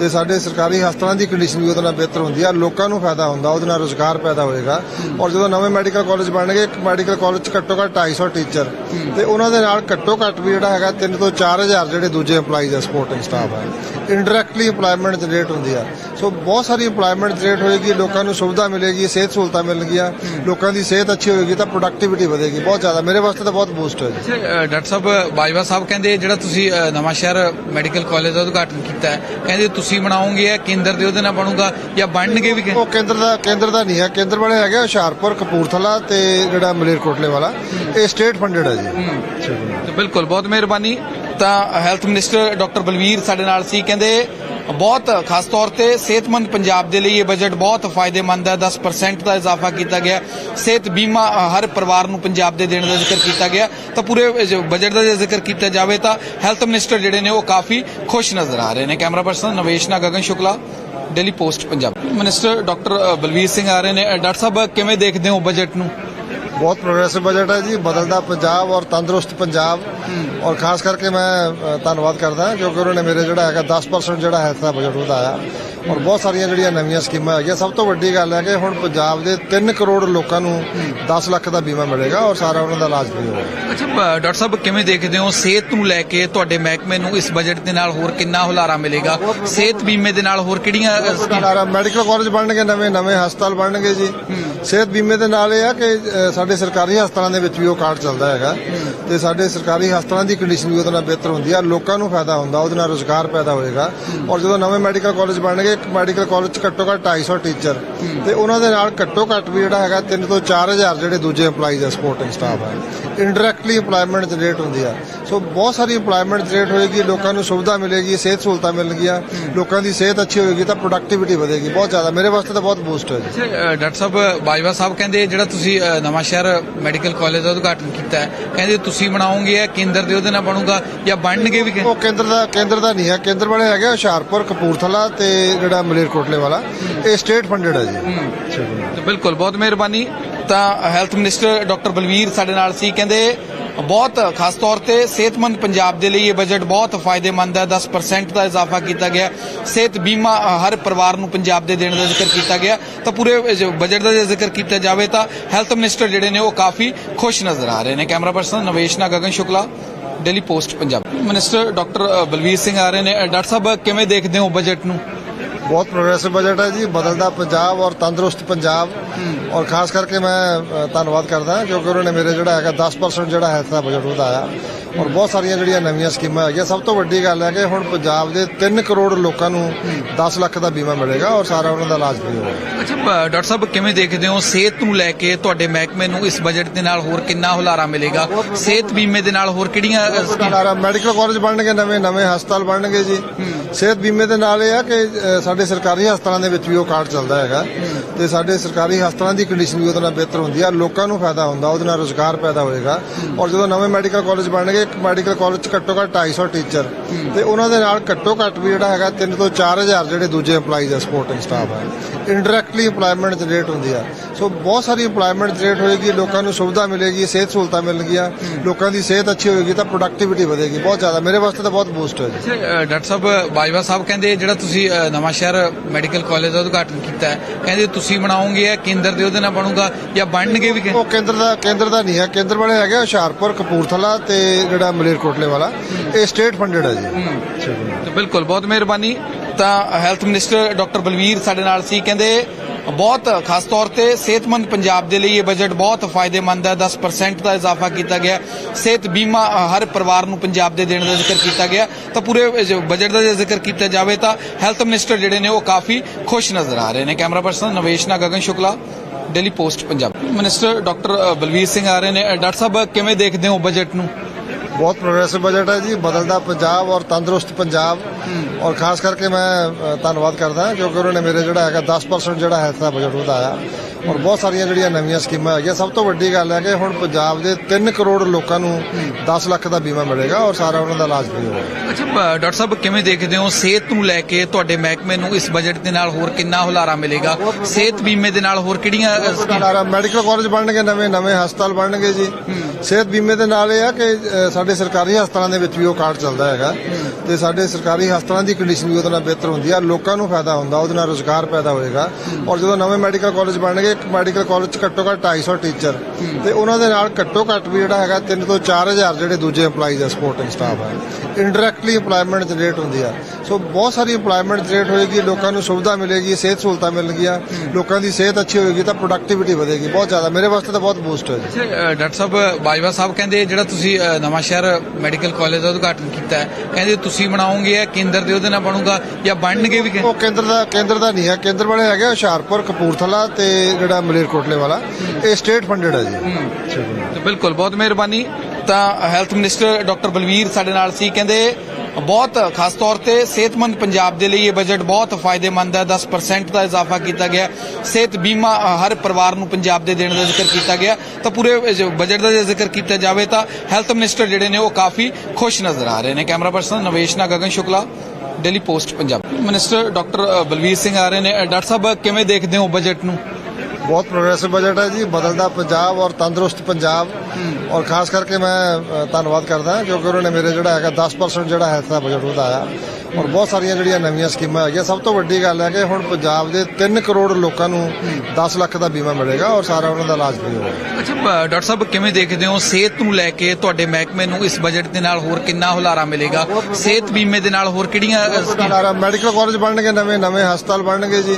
ਤੇ ਸਾਡੇ ਸਰਕਾਰੀ ਹਸਪਤਾਲਾਂ ਦੀ ਕੰਡੀਸ਼ਨ ਵੀ ਉਹਦੇ ਨਾਲ ਬਿਹਤਰ ਹੁੰਦੀ ਆ। ਲੋਕਾਂ ਨੂੰ ਫਾਇਦਾ ਹੁੰਦਾ ਉਹਦੇ ਨਾਲ ਰੋਜ਼ਗਾਰ ਪੈਦਾ ਹੋਏਗਾ। ਔਰ ਜਦੋਂ ਨਵੇਂ ਮੈਡੀਕਲ ਕਾਲਜ ਬਣਨਗੇ ਇੱਕ ਮੈਡੀਕਲ ਕਾਲਜ 'ਚ ਘੱਟੋ ਘੱਟ 250 ਟੀਚਰ ਤੇ ਉਹਨਾਂ ਦੇ ਨਾਲ ਘੱਟੋ ਘੱਟ ਵੀ ਜਿਹੜਾ ਹੈਗਾ 3 ਤੋਂ 4000 ਜਿਹੜੇ ਦੂਜੇ EMPLOYEES ਆ ਸਪੋਰਟਿੰਗ ਸਟਾਫ ਹੈ ਇਨਡਾਇਰੈਕਟਲੀ EMPLOYMENT ਜਨਰੇਟ ਹੁੰਦੀ ਆ। ਸੋ ਬਹੁਤ ਸਾਰੀ EMPLOYMENT ਜਨਰੇਟ ਹੋਏਗੀ ਲੋਕਾਂ ਨੂੰ ਸੁਵਿਧਾ ਮਿਲੇਗੀ ਸਿਹਤ ਸਹੂਲਤਾਂ ਮਿਲਣਗੀਆਂ ਲੋਕਾਂ ਦੀ ਸਿਹਤ ਅੱਛੀ ਹੋਏਗੀ ਤਾਂ ਪ੍ਰੋਡਕਟਿਵਿਟੀ ਵਧੇਗੀ ਬਹੁਤ ਜ਼ਿਆਦਾ। ਮੇਰੇ ਵਾਸਤੇ ਤਾਂ ਬਹੁਤ ਬੂਸਟ ਹੈ ਜੀ ਡਾਕਟਰ ਸਾਹਿਬ ਬਾਜਵਾ ਸਾਹਿਬ ਕਹਿੰਦੇ ਜਿਹੜਾ ਤੁਸੀਂ ਅ, ਨਵਾਂ ਸ਼ਹਿਰ ਮੈਡੀਕਲ ਕਾਲਜ ਦਾ ਉਦਘਾਟਨ ਕੀਤਾ ਹੈ ਕਹਿੰਦੇ ਤੁਸੀਂ ਬਣਾਓਗੇ ਜਾਂ ਕੇਂਦਰ ਦੇ ਉਹਦੇ ਨਾਲ ਬਣੂਗਾ ਜਾਂ ਬਣਨਗੇ ਵੀ ਉਹ ਕੇਂਦਰ ਦਾ ਕੇਂਦਰ ਦਾ ਨਹੀਂ ਹੈ। ਕੇਂਦਰ ਵਾਲੇ ਹੈਗੇ ਹੁਸ਼ਿਆਰਪੁਰ ਕਪੂਰਥਲਾ ਤੇ ਜਿਹੜਾ ਮਲੇਰਕੋਟਲੇ ਵਾਲਾ। ਇਹ ਸਟੇਟ ਫੰਡਡ ਹੈ। ਜੀ ਬਿਲਕੁਲ ਬਹੁਤ ਮਿਹਰਬਾਨੀ। ਤਾਂ ਹੈਲਥ ਮਿਨਿਸਟਰ ਡਾਕਟਰ ਬਲਵੀਰ ਸਾਡੇ ਨਾਲ ਸੀ। ਕਹਿੰਦੇ ਬਹੁਤ ਖਾਸ ਤੌਰ ਤੇ ਸਿਹਤਮੰਦ ਪੰਜਾਬ ਦੇ ਲਈ ਇਹ ਬਜਟ ਬਹੁਤ ਫਾਇਦੇਮੰਦ ਹੈ। 10% ਦਾ ਇਜ਼ਾਫਾ ਕੀਤਾ ਗਿਆ ਸਿਹਤ ਬੀਮਾ ਹਰ ਪਰਿਵਾਰ ਨੂੰ ਪੰਜਾਬ ਦੇ ਦੇਣ ਦਾ ਜ਼ਿਕਰ ਕੀਤਾ ਗਿਆ ਤਾਂ ਪੂਰੇ ਬਜਟ ਦਾ ਜੇ ਜ਼ਿਕਰ ਕੀਤਾ ਜਾਵੇ ਤਾਂ ਹੈਲਥ ਮਿਨਿਸਟਰ ਜਿਹੜੇ ਨੇ ਉਹ ਕਾਫੀ ਖੁਸ਼ ਨਜ਼ਰ ਆ ਰਹੇ ਨੇ। ਕੈਮਰਾ ਪਰਸਨ ਨਵੇਸ਼ ਨਾ Gagan Shukla daily post Punjab. Minister doctor ਅ, ਬਲਵੀਰ ਸਿੰਘ ਆ ਰਹੇ ਨੇ। ਡਾਕਟਰ ਸਾਹਿਬ ਕਿਵੇਂ ਦੇਖਦੇ ਹੋ ਬਜਟ ਨੂੰ? ਬਹੁਤ ਪ੍ਰੋਗਰੈਸਿਵ ਬਜਟ ਹੈ ਜੀ ਬਦਲਦਾ ਪੰਜਾਬ ਔਰ ਤੰਦਰੁਸਤ ਪੰਜਾਬ। ਔਰ ਖਾਸ ਕਰਕੇ ਮੈਂ ਧੰਨਵਾਦ ਕਰਦਾ ਕਿਉਂਕਿ ਉਹਨਾਂ ਨੇ ਮੇਰੇ ਜਿਹੜਾ ਹੈਗਾ 10% ਜਿਹੜਾ ਹੈਲਥ ਦਾ ਬਜਟ ਵਧਾਇਆ। ਔਰ ਬਹੁਤ ਸਾਰੀਆਂ ਜਿਹੜੀਆਂ ਨਵੀਆਂ ਸਕੀਮਾਂ ਹੈਗੀਆਂ ਸਭ ਤੋਂ ਵੱਡੀ ਗੱਲ ਹੈ ਕਿ ਹੁਣ ਪੰਜਾਬ ਦੇ 3 ਕਰੋੜ ਲੋਕਾਂ ਨੂੰ 10 ਲੱਖ ਦਾ ਬੀਮਾ ਮਿਲੇਗਾ ਔਰ ਸਾਰਾ ਉਹਨਾਂ ਦਾ ਇਲਾਜ ਫ੍ਰੀ ਹੋਵੇਗਾ ਅੱਛਾ ਡਾਕਟਰ ਸਾਹਿਬ ਕਿਵੇਂ ਦੇਖਦੇ ਹੋ? ਸਿਹਤ ਨੂੰ ਲੈ ਕੇ ਤੁਹਾਡੇ ਮਹਿਕਮੇ ਨੂੰ ਇਸ ਬਜਟ ਦੇ ਨਾਲ ਹੋਰ ਕਿੰਨਾ ਹੁਲਾਰਾ ਮਿਲੇਗਾ? ਸਿਹਤ ਬੀਮੇ ਦੇ ਨਾਲ ਹੋਰ ਕਿਹੜੀਆਂ ਸਾਰਾ ਮੈਡੀਕਲ ਕਾਲਜ ਬਣਨਗੇ ਨਵੇਂ ਨਵੇਂ ਹਸਪਤਾਲ ਬਣਨਗੇ ਜੀ। ਸਿਹਤ ਬੀਮੇ ਦੇ ਨਾਲ ਇਹ ਆ ਕਿ ਸਾਡੇ ਸਰਕਾਰੀ ਹਸਪਤਾਲਾਂ ਦੇ ਵਿੱਚ ਵੀ ਉਹ ਕਾਰਡ ਚੱਲਦਾ ਹੈਗਾ। ਤੇ ਸਾਡੇ ਸਰਕਾਰੀ ਹਸਪਤਾਲਾਂ ਦੀ ਕੰਡੀਸ਼ਨ ਵੀ ਉਹਦੇ ਨਾਲ ਬਿਹਤਰ ਹੁੰਦੀ ਆ। ਲੋਕਾਂ ਨੂੰ ਫਾਇਦਾ ਹੁੰਦਾ ਉਹਦੇ ਨਾਲ ਰੋਜ਼ਗਾਰ ਪੈਦਾ ਹੋਏਗਾ। ਔਰ ਜਦੋਂ ਨਵੇਂ ਮੈਡੀਕਲ ਕਾਲਜ ਬਣਨਗੇ ਇੱਕ ਮੈਡੀਕਲ ਕਾਲਜ 'ਚ ਘੱਟੋ ਘੱਟ 250 ਟੀਚਰ। ਤੇ ਉਹਨਾਂ ਦੇ ਨਾਲ ਘੱਟੋ ਘੱਟ ਵੀ ਜਿਹੜਾ ਹੈਗਾ 3 ਤੋਂ 4000 ਜਿਹੜੇ ਦੂਜੇ EMPLOYEES ਆ ਸਪੋਰਟਿੰਗ ਸਟਾਫ ਹੈ ਇਨਡਾਇਰੈਕਟਲੀ EMPLOYMENT ਜਨਰੇਟ ਹੁੰਦੀ ਆ। ਸੋ ਬਹੁਤ ਸਾਰੀ EMPLOYMENT ਜਨਰੇਟ ਹੋਏਗੀ ਲੋਕਾਂ ਨੂੰ ਸੁਵਿਧਾ ਮਿਲੇਗੀ ਸਿਹਤ ਸਹੂਲਤਾਂ ਮਿਲਣਗੀਆਂ ਲੋਕਾਂ ਦੀ ਸਿਹਤ ਅੱਛੀ ਹੋਏਗੀ ਤਾਂ ਪ੍ਰੋਡਕਟਿਵਿਟੀ ਵਧੇਗੀ ਬਹੁਤ ਜ਼ਿਆਦਾ। ਮੇਰੇ ਵਾਸਤੇ ਤਾਂ ਬਹੁਤ ਬੂਸਟ ਹੈ ਡਾਕਟਰ ਸਾਹਿਬ ਬਾਜਵਾ ਸਾਹਿਬ ਕਹਿੰਦੇ ਜਿਹੜਾ ਤੁਸੀਂ ਨਵਾਂ ਸ਼ਹਿਰ ਮੈਡੀਕਲ ਕਾਲਜ ਦਾ ਉਦਘਾਟਨ ਕੀਤਾ ਹੈ ਕਹਿੰਦੇ ਤੁਸੀਂ ਬਣਾਓਗੇ ਜਾਂ ਕੇਂਦਰ ਦੇ ਉਹਦੇ ਨਾਲ ਬਣੂਗਾ ਜਾਂ ਬਣਨਗੇ ਵੀ ਉਹ ਕੇਂਦਰ ਦਾ ਕੇਂਦਰ ਦਾ ਨਹੀਂ ਹੈ। ਕੇਂਦਰ ਵਾਲੇ ਹੈਗੇ ਆ ਹੁਸ਼ਿਆਰਪੁਰ ਕਪੂਰਥਲਾ ਤੇ ਜਿਹੜਾ ਮਲੇਰਕੋਟਲੇ ਵਾਲਾ ਇਹ ਸਟੇਟ ਫੰਡਡ ਹੈ ਜੀ। ਬਿਲਕੁਲ ਬਹੁਤ ਮਿਹਰਬਾਨੀ। ਤਾਂ ਹੈਲਥ ਮਿਨਿਸਟਰ ਡਾਕਟਰ ਬਲਵੀਰ ਸਾਡੇ ਨਾਲ ਸੀ। ਕਹਿੰਦੇ ਬਹੁਤ ਖਾਸ ਤੌਰ ਤੇ ਸਿਹਤਮੰਦ ਪੰਜਾਬ ਦੇ ਲਈ ਇਹ ਬਜਟ ਬਹੁਤ ਫਾਇਦੇਮੰਦ ਹੈ। 10% ਦਾ ਇਜ਼ਾਫਾ ਕੀਤਾ ਗਿਆ। ਸਿਹਤ ਬੀਮਾ ਹਰ ਪਰਿਵਾਰ ਨੂੰ ਪੰਜਾਬ ਦੇ ਦੇਣ ਦਾ ਜ਼ਿਕਰ ਕੀਤਾ ਗਿਆ। ਤਾਂ ਪੂਰੇ ਬਜਟ ਦਾ ਜੇ ਜ਼ਿਕਰ ਕੀਤਾ ਜਾਵੇ ਤਾਂ ਹੈਲਥ ਮਿਨਿਸਟਰ ਜਿਹੜੇ ਨੇ ਉਹ ਕਾਫੀ ਖੁਸ਼ ਨਜ਼ਰ ਆ ਰਹੇ ਨੇ। ਕੈਮਰਾ ਪਰਸਨ ਨਵੇਸ਼ ਨਾ Gagan Shukla daily post Punjab. Minister doctor ਅ, ਬਲਵੀਰ ਸਿੰਘ ਆ ਰਹੇ ਨੇ। ਡਾਕਟਰ ਸਾਹਿਬ ਕਿਵੇਂ ਦੇਖਦੇ ਹੋ ਬਜਟ ਨੂੰ? ਬਹੁਤ ਪ੍ਰੋਗਰੈਸਿਵ ਬਜਟ ਹੈ ਜੀ ਬਦਲਦਾ ਪੰਜਾਬ ਔਰ ਤੰਦਰੁਸਤ ਪੰਜਾਬ। ਔਰ ਖਾਸ ਕਰਕੇ ਮੈਂ ਧੰਨਵਾਦ ਕਰਦਾ ਕਿਉਂਕਿ ਉਹਨਾਂ ਨੇ ਮੇਰੇ ਜਿਹੜਾ ਹੈਗਾ 10% ਜਿਹੜਾ ਹੈਲਥ ਦਾ ਬਜਟ ਵਧਾਇਆ। ਔਰ ਬਹੁਤ ਸਾਰੀਆਂ ਜਿਹੜੀਆਂ ਨਵੀਆਂ ਸਕੀਮਾਂ ਹੈਗੀਆਂ ਸਭ ਤੋਂ ਵੱਡੀ ਗੱਲ ਹੈ ਕਿ ਹੁਣ ਪੰਜਾਬ ਦੇ 3 ਕਰੋੜ ਲੋਕਾਂ ਨੂੰ 10 ਲੱਖ ਦਾ ਬੀਮਾ ਮਿਲੇਗਾ ਔਰ ਸਾਰਾ ਉਹਨਾਂ ਦਾ ਇਲਾਜ ਫ੍ਰੀ ਹੋਵੇਗਾ। ਅੱਛਾ ਡਾਕਟਰ ਸਾਹਿਬ ਕਿਵੇਂ ਦੇਖਦੇ ਹੋ? ਸਿਹਤ ਨੂੰ ਲੈ ਕੇ ਤੁਹਾਡੇ ਮਹਿਕਮੇ ਨੂੰ ਇਸ ਬਜਟ ਦੇ ਨਾਲ ਹੋਰ ਕਿੰਨਾ ਹੁਲਾਰਾ ਮਿਲੇਗਾ? ਸਿਹਤ ਬੀਮੇ ਦੇ ਨਾਲ ਹੋਰ ਕਿਹੜੀਆਂ ਸਾਰਾ ਮੈਡੀਕਲ ਕਾਲਜ ਬਣਨਗੇ ਨਵੇਂ ਨਵੇਂ ਹਸਪਤਾਲ ਬਣਨਗੇ ਜੀ। ਸਿਹਤ ਬੀਮੇ ਦੇ ਨਾਲ ਇਹ ਆ ਕਿ ਸਾਡੇ ਸਰਕਾਰੀ ਹਸਪਤਾਲਾਂ ਦੇ ਵਿੱਚ ਵੀ ਉਹ ਕਾਰਡ ਚੱਲਦਾ ਹੈਗਾ। ਤੇ ਸਾਡੇ ਸਰਕਾਰੀ ਹਸਪਤਾਲਾਂ ਦੀ ਕੰਡੀਸ਼ਨ ਵੀ ਉਹਦੇ ਨਾਲ ਬਿਹਤਰ ਹੁੰਦੀ ਆ। ਲੋਕਾਂ ਨੂੰ ਫਾਇਦਾ ਹੁੰਦਾ ਉਹਦੇ ਨਾਲ ਰੋਜ਼ਗਾਰ ਪੈਦਾ ਹੋਏਗਾ। ਔਰ ਜਦੋਂ ਨਵੇਂ ਮੈਡੀਕਲ ਕਾਲਜ ਬਣਨਗੇ ਇੱਕ ਮੈਡੀਕਲ ਕਾਲਜ 'ਚ ਘੱਟੋ ਘੱਟ 250 ਟੀਚਰ। ਤੇ ਉਹਨਾਂ ਦੇ ਨਾਲ ਘੱਟੋ ਘੱਟ ਵੀ ਜਿਹੜਾ ਹੈਗਾ 3 ਤੋਂ 4000 ਜਿਹੜੇ ਦੂਜੇ EMPLOYEES ਆ ਸਪੋਰਟਿੰਗ ਸਟਾਫ ਹੈ ਇਨਡਾਇਰੈਕਟਲੀ EMPLOYMENT ਜਨਰੇਟ ਹੁੰਦੀ ਆ। ਸੋ ਬਹੁਤ ਸਾਰੀ EMPLOYMENT ਜਨਰੇਟ ਹੋਏਗੀ ਲੋਕਾਂ ਨੂੰ ਸੁਵਿਧਾ ਮਿਲੇਗੀ ਸਿਹਤ ਸਹੂਲਤਾਂ ਮਿਲਣਗੀਆਂ ਲੋਕਾਂ ਦੀ ਸਿਹਤ ਅੱਛੀ ਹੋਏਗੀ ਤਾਂ ਪ੍ਰੋਡਕਟਿਵਿਟੀ ਵਧੇਗੀ ਬਹੁਤ ਜ਼ਿਆਦਾ। ਮੇਰੇ ਵਾਸਤੇ ਤਾਂ ਬਹੁਤ ਬੂਸਟ ਹੈ ਡਾਕਟਰ ਸਾਹਿਬ ਬਾਜਵਾ ਸਾਹਿਬ ਕਹਿੰਦੇ ਜਿਹੜਾ ਤੁਸੀਂ ਨਵਾਂ ਸ਼ਹਿਰ ਮੈਡੀਕਲ ਕਾਲਜ ਦਾ ਉਦਘਾਟਨ ਕੀਤਾ ਹੈ ਕਹਿੰਦੇ ਤੁਸੀਂ ਬਣਾਓਗੇ ਜਾਂ ਕੇਂਦਰ ਦੇ ਉਹਦੇ ਨਾਲ ਬਣੂਗਾ ਜਾਂ ਬਣਨਗੇ ਵੀ ਕਿ- ਉਹ ਕੇਂਦਰ ਦਾ ਕੇਂਦਰ ਦਾ ਨਹੀਂ ਹੈ। ਕੇਂਦਰ ਵਾਲੇ ਹੈਗੇ ਆ ਹੁਸ਼ਿਆਰਪੁਰ ਕਪੂਰਥਲਾ ਤੇ ਜਿਹੜਾ ਮਲੇਰਕੋਟਲੇ ਵਾਲਾ ਇਹ ਸਟੇਟ ਫੰਡਡ ਹੈ ਜੀ। ਤੇ ਬਿਲਕੁਲ ਬਹੁਤ ਮਿਹਰਬਾਨੀ। ਤਾਂ ਹੈਲਥ ਮਿਨਿਸਟਰ ਡਾਕਟਰ ਬਲਵੀਰ ਸਾਡੇ ਨਾਲ ਸੀ। ਕਹਿੰਦੇ ਬਹੁਤ ਖਾਸ ਤੌਰ ਤੇ ਸਿਹਤਮੰਦ ਪੰਜਾਬ ਦੇ ਲਈ ਇਹ ਬਜਟ ਬਹੁਤ ਫਾਇਦੇਮੰਦ ਹੈ। 10% ਦਾ ਇਜ਼ਾਫਾ ਕੀਤਾ ਗਿਆ ਸਿਹਤ ਬੀਮਾ ਹਰ ਪਰਿਵਾਰ ਨੂੰ ਪੰਜਾਬ ਦੇ ਦੇਣ ਦਾ ਜ਼ਿਕਰ ਕੀਤਾ ਗਿਆ ਤਾਂ ਪੂਰੇ ਬਜਟ ਦਾ ਜੇ ਜ਼ਿਕਰ ਕੀਤਾ ਜਾਵੇ ਤਾਂ ਹੈਲਥ ਮਿਨਿਸਟਰ ਜਿਹੜੇ ਨੇ ਉਹ ਕਾਫੀ ਖੁਸ਼ ਨਜ਼ਰ ਆ ਰਹੇ ਨੇ। ਕੈਮਰਾ ਪਰਸਨ ਨਵੇਸ਼ ਨਾ Gagan Shukla daily post Punjab. Minister doctor ਅ, ਬਲਵੀਰ ਸਿੰਘ ਆ ਰਹੇ ਨੇ। ਡਾਕਟਰ ਸਾਹਿਬ ਕਿਵੇਂ ਦੇਖਦੇ ਹੋ ਬਜਟ ਨੂੰ? ਬਹੁਤ ਪ੍ਰੋਗਰੈਸਿਵ ਬਜਟ ਹੈ ਜੀ ਬਦਲਦਾ ਪੰਜਾਬ ਔਰ ਤੰਦਰੁਸਤ ਪੰਜਾਬ। ਔਰ ਖਾਸ ਕਰਕੇ ਮੈਂ ਧੰਨਵਾਦ ਕਰਦਾ ਕਿਉਂਕਿ ਉਹਨਾਂ ਨੇ ਮੇਰੇ ਜਿਹੜਾ ਹੈਗਾ 10% ਜਿਹੜਾ ਹੈਲਥ ਦਾ ਬਜਟ ਵਧਾਇਆ। ਔਰ ਬਹੁਤ ਸਾਰੀਆਂ ਜਿਹੜੀਆਂ ਨਵੀਆਂ ਸਕੀਮਾਂ ਹੈਗੀਆਂ ਸਭ ਤੋਂ ਵੱਡੀ ਗੱਲ ਹੈ ਕਿ ਹੁਣ ਪੰਜਾਬ ਦੇ 3 ਕਰੋੜ ਲੋਕਾਂ ਨੂੰ 10 ਲੱਖ ਦਾ ਬੀਮਾ ਮਿਲੇਗਾ ਔਰ ਸਾਰਾ ਉਹਨਾਂ ਦਾ ਇਲਾਜ ਫ੍ਰੀ ਹੋਵੇਗਾ ਅੱਛਾ ਡਾਕਟਰ ਸਾਹਿਬ ਕਿਵੇਂ ਦੇਖਦੇ ਹੋ? ਸਿਹਤ ਨੂੰ ਲੈ ਕੇ ਤੁਹਾਡੇ ਮਹਿਕਮੇ ਨੂੰ ਇਸ ਬਜਟ ਦੇ ਨਾਲ ਹੋਰ ਕਿੰਨਾ ਹੁਲਾਰਾ ਮਿਲੇਗਾ? ਸਿਹਤ ਬੀਮੇ ਦੇ ਨਾਲ ਹੋਰ ਕਿਹੜੀਆਂ ਸਕੀਮਾਂ? ਮੈਡੀਕਲ ਕਾਲਜ ਬਣਨਗੇ ਨਵੇਂ ਨਵੇਂ ਹਸਪਤਾਲ ਬਣਨਗੇ ਜੀ। ਸਿਹਤ ਬੀਮੇ ਦੇ ਨਾਲ ਇਹ ਆ ਕਿ ਸਾਡੇ ਸਰਕਾਰੀ ਹਸਪਤਾਲਾਂ ਦੇ ਵਿੱਚ ਵੀ ਉਹ ਕਾਰਡ ਚੱਲਦਾ ਹੈਗਾ। ਤੇ ਸਾਡੇ ਸਰਕਾਰੀ ਹਸਪਤਾਲਾਂ ਦੀ ਕੰਡੀਸ਼ਨ ਵੀ ਉਹਦੇ ਨਾਲ ਬਿਹਤਰ ਹੁੰਦੀ ਆ। ਲੋਕਾਂ ਨੂੰ ਫਾਇਦਾ ਹੁੰਦਾ, ਉਹਦੇ ਨਾਲ ਰੋਜ਼ਗਾਰ ਪੈਦਾ ਹੋਏਗਾ। ਔਰ ਜਦੋਂ ਨਵੇਂ ਮੈਡੀਕਲ ਕਾਲਜ ਬਣਨਗੇ, ਇੱਕ ਮੈਡੀਕਲ ਕਾਲਜ 'ਚ ਘੱਟੋ ਘੱਟ 250 ਟੀਚਰ ਤੇ ਉਹਨਾਂ ਦੇ ਨਾਲ ਘੱਟੋ ਘੱਟ ਵੀ ਜਿਹੜਾ ਹੈਗਾ 3 ਤੋਂ 4000 ਜਿਹੜੇ ਦੂਜੇ EMPLOYEES ਆ ਸਪੋਰਟਿੰਗ ਸਟਾਫ ਹੈ ਇਨਡਾਇਰੈਕਟਲੀ EMPLOYMENT ਜਨਰੇਟ ਹੁੰਦੀ ਆ। ਸੋ ਬਹੁਤ ਸਾਰੀ EMPLOYMENT ਜਨਰੇਟ ਹੋਏਗੀ, ਲੋਕਾਂ ਨੂੰ ਸੁਵਿਧਾ ਮਿਲੇਗੀ, ਸਿਹਤ ਸਹੂਲਤਾਂ ਮਿਲਣਗੀਆਂ, ਲੋਕਾਂ ਦੀ ਸਿਹਤ ਅੱਛੀ ਹੋਏਗੀ ਤਾਂ ਪ੍ਰੋਡਕਟਿਵਿਟੀ ਵਧੇਗੀ, ਬਹੁਤ ਜ਼ਿਆਦਾ। ਮੇਰੇ ਵਾਸਤੇ ਤਾਂ ਬਹੁਤ ਬੂਸਟ ਹੈ ਡਾਕਟਰ ਸਾਹਿਬ, ਬਾਜਵਾ ਸਾਹਿਬ ਕਹਿੰਦੇ, ਜਿਹੜਾ ਤੁਸੀਂ ਨਵਾਂ ਸ਼ਹਿਰ ਮੈਡੀਕਲ ਕਾਲਜ ਦਾ ਉਦਘਾਟਨ ਕੀਤਾ ਕਹਿੰਦੇ ਤੁਸੀਂ ਬਣਾਓਗੇ ਇਹ ਕੇਂਦਰ ਦੇ ਉਹਦੇ ਨਾਲ ਬਣੂਗਾ ਜਾਂ ਬਣਨਗੇ ਵੀ ਉਹ ਕੇਂਦਰ ਦਾ ਕੇਂਦਰ ਦਾ ਨਹੀਂ ਹੈ। ਕੇਂਦਰ ਵਾਲੇ ਹੈਗੇ ਹੁਸ਼ਿਆਰਪੁਰ ਕਪੂਰਥਲਾ ਤੇ ਜਿਹੜਾ ਮਲੇਰਕੋਟਲੇ ਵਾਲਾ। ਇਹ ਸਟੇਟ ਫੰਡਡ ਹੈ ਜੀ। ਬਿਲਕੁਲ ਬਹੁਤ ਮਿਹਰਬਾਨੀ। ਤਾਂ ਹੈਲਥ ਮਿਨਿਸਟਰ ਡਾਕਟਰ ਬਲਵੀਰ ਸਾਡੇ ਨਾਲ ਸੀ। ਕਹਿੰਦੇ ਬਹੁਤ ਖਾਸ ਤੌਰ ਤੇ ਸਿਹਤਮੰਦ ਪੰਜਾਬ ਦੇ ਲਈ ਇਹ ਬਜਟ ਬਹੁਤ ਫਾਇਦੇਮੰਦ ਹੈ। 10% ਦਾ ਇਜ਼ਾਫਾ ਕੀਤਾ ਗਿਆ। ਸਿਹਤ ਬੀਮਾ ਹਰ ਪਰਿਵਾਰ ਨੂੰ ਪੰਜਾਬ ਦੇ ਦੇਣ ਦਾ ਜ਼ਿਕਰ ਕੀਤਾ ਗਿਆ। ਤਾਂ ਪੂਰੇ ਬਜਟ ਦਾ ਜੇ ਜ਼ਿਕਰ ਕੀਤਾ ਜਾਵੇ ਤਾਂ ਹੈਲਥ ਮਿਨਿਸਟਰ ਜਿਹੜੇ ਨੇ ਉਹ ਕਾਫੀ ਖੁਸ਼ ਨਜ਼ਰ ਆ ਰਹੇ ਨੇ। ਕੈਮਰਾ ਪਰਸਨ ਨਵੇਸ਼ ਨਾ Gagan Shukla daily post Punjab. Minister doctor ਅ, ਬਲਵੀਰ ਸਿੰਘ ਆ ਰਹੇ ਨੇ। ਡਾਕਟਰ ਸਾਹਿਬ ਕਿਵੇਂ ਦੇਖਦੇ ਹੋ ਬਜਟ ਨੂੰ? ਬਹੁਤ ਪ੍ਰੋਗਰੈਸਿਵ ਬਜਟ ਹੈ ਜੀ ਬਦਲਦਾ ਪੰਜਾਬ ਔਰ ਤੰਦਰੁਸਤ ਪੰਜਾਬ। ਔਰ ਖਾਸ ਕਰਕੇ ਮੈਂ ਧੰਨਵਾਦ ਕਰਦਾ ਕਿਉਂਕਿ ਉਹਨਾਂ ਨੇ ਮੇਰੇ ਜਿਹੜਾ ਹੈਗਾ 10% ਜਿਹੜਾ ਹੈਲਥ ਦਾ ਬਜਟ ਵਧਾਇਆ। ਔਰ ਬਹੁਤ ਸਾਰੀਆਂ ਜਿਹੜੀਆਂ ਨਵੀਆਂ ਸਕੀਮਾਂ ਹੈਗੀਆਂ ਸਭ ਤੋਂ ਵੱਡੀ ਗੱਲ ਹੈ ਕਿ ਹੁਣ ਪੰਜਾਬ ਦੇ 3 ਕਰੋੜ ਲੋਕਾਂ ਨੂੰ 10 ਲੱਖ ਦਾ ਬੀਮਾ ਮਿਲੇਗਾ ਔਰ ਸਾਰਾ ਉਹਨਾਂ ਦਾ ਇਲਾਜ ਫ੍ਰੀ ਹੋਵੇਗਾ ਅੱਛਾ ਡਾਕਟਰ ਸਾਹਿਬ ਕਿਵੇਂ ਦੇਖਦੇ ਹੋ? ਸਿਹਤ ਨੂੰ ਲੈ ਕੇ ਤੁਹਾਡੇ ਮਹਿਕਮੇ ਨੂੰ ਇਸ ਬਜਟ ਦੇ ਨਾਲ ਹੋਰ ਕਿੰਨਾ ਹੁਲਾਰਾ ਮਿਲੇਗਾ? ਸਿਹਤ ਬੀਮੇ ਦੇ ਨਾਲ ਹੋਰ ਕਿਹੜੀਆਂ ਸਕੀਮਾਂ? ਮੈਡੀਕਲ ਕਾਲਜ ਬਣਨਗੇ ਨਵੇਂ ਨਵੇਂ ਹਸਪਤਾਲ ਬਣਨਗੇ ਜੀ।